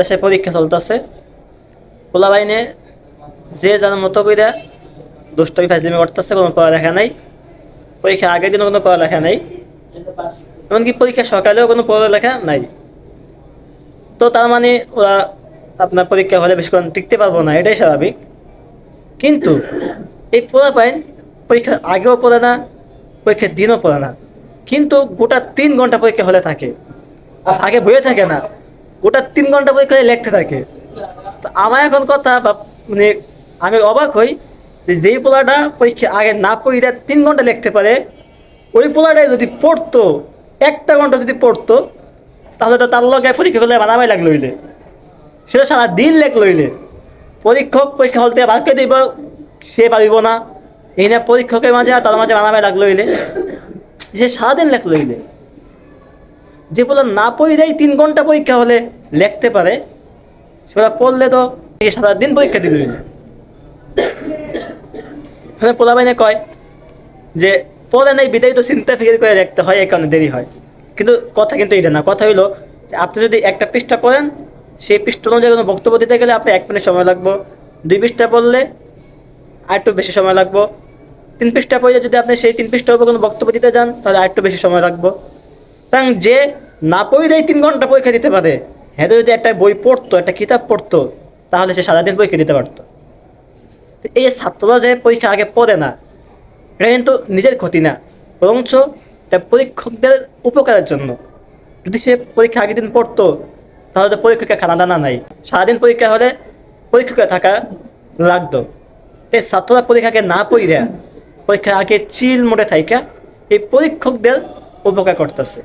দেশে পরীক্ষা চলতেছে। পোলা বাইনে যে যার মতো করে দুষ্টমি ফাজলিমি করতেছে, কোনো পড়ালেখা নাই। পরীক্ষা আগের দিনও কোনো পড়ালেখা নাই। এমনকি পরীক্ষা সকালেও কোনো পড়ালেখা নাই। তো তার মানে ওরা আপনার পরীক্ষা হলে বেশিক্ষণ টিকতে পারব না, এটাই স্বাভাবিক। কিন্তু এই পোলা পাইন পরীক্ষার আগেও পড়ে না, পরীক্ষার দিনও পড়ে না। কিন্তু গোটা তিন ঘণ্টা পরীক্ষা হলে থাকে। আগে বইয়ে থাকে না। গোটা তিন ঘণ্টা পরীক্ষা লিখতে থাকে। তো আমার এখন কথা মানে আমি অবাক হই যে যেই পোলাটা পরীক্ষা আগে না পড়িয়ে তিন ঘণ্টা লিখতে পারে, ওই পোলাটাই যদি পড়তো, একটা ঘণ্টা যদি পড়তো, তাহলে তো তার লগে পরীক্ষা করলে বানাবাই লাগল হইলে। সেটা সারা দিন লেখ লইলে পরীক্ষক পরীক্ষা হলতে বাক্য দিব, সে পারিব না। এই না পরীক্ষকের মাঝে আর তার মাঝে বানাবাই লাগল হইলে। সে সারাদিন লেখ লইলে যে বলে না পড়ে দেয় তিন ঘণ্টা পরীক্ষা হলে লিখতে পারে। সেটা পড়লে তো সারাদিন পরীক্ষা দিল এখানে পোলা বাইনে কয় যে, পড়ে নাই, বিদায় তো চিন্তা ফিকির করে দেখতে হয়, এই কারণে দেরি হয়। কিন্তু কথা কিন্তু এটা না, কথা হইল আপনি যদি একটা পৃষ্ঠা পড়েন, সেই পৃষ্ঠা অনুযায়ী কোনো বক্তব্য দিতে গেলে আপনার এক মিনিট সময় লাগবে। দুই পৃষ্ঠা পড়লে আর একটু বেশি সময় লাগবে। তিন পৃষ্ঠা পড়ে যদি আপনি সেই তিন পৃষ্ঠার উপর কোনো বক্তব্য দিতে যান, তাহলে আর একটু বেশি সময় লাগবে। কারণ যে না পড়ে দেয় তিন ঘণ্টা পরীক্ষা দিতে পারে হ্যাঁ যদি একটা বই পড়তো, একটা কিতাব পড়তো, তাহলে সে সারাদিন পরীক্ষা দিতে পারতো। এই ছাত্ররা যে পরীক্ষা আগে পড়ে না, এটা কিন্তু নিজের ক্ষতি না, বরঞ্চ এটা পরীক্ষকদের উপকারের জন্য। যদি সে পরীক্ষা আগের দিন পড়তো, তাহলে তো পরীক্ষকের খানা দানা নাই। সারাদিন পরীক্ষা হলে পরীক্ষকে থাকা লাগতো। এই ছাত্ররা পরীক্ষাকে না পড়িয়া, পরীক্ষা আগে চিল মোটে থাইকা, এই পরীক্ষকদের উপকার করতেছে।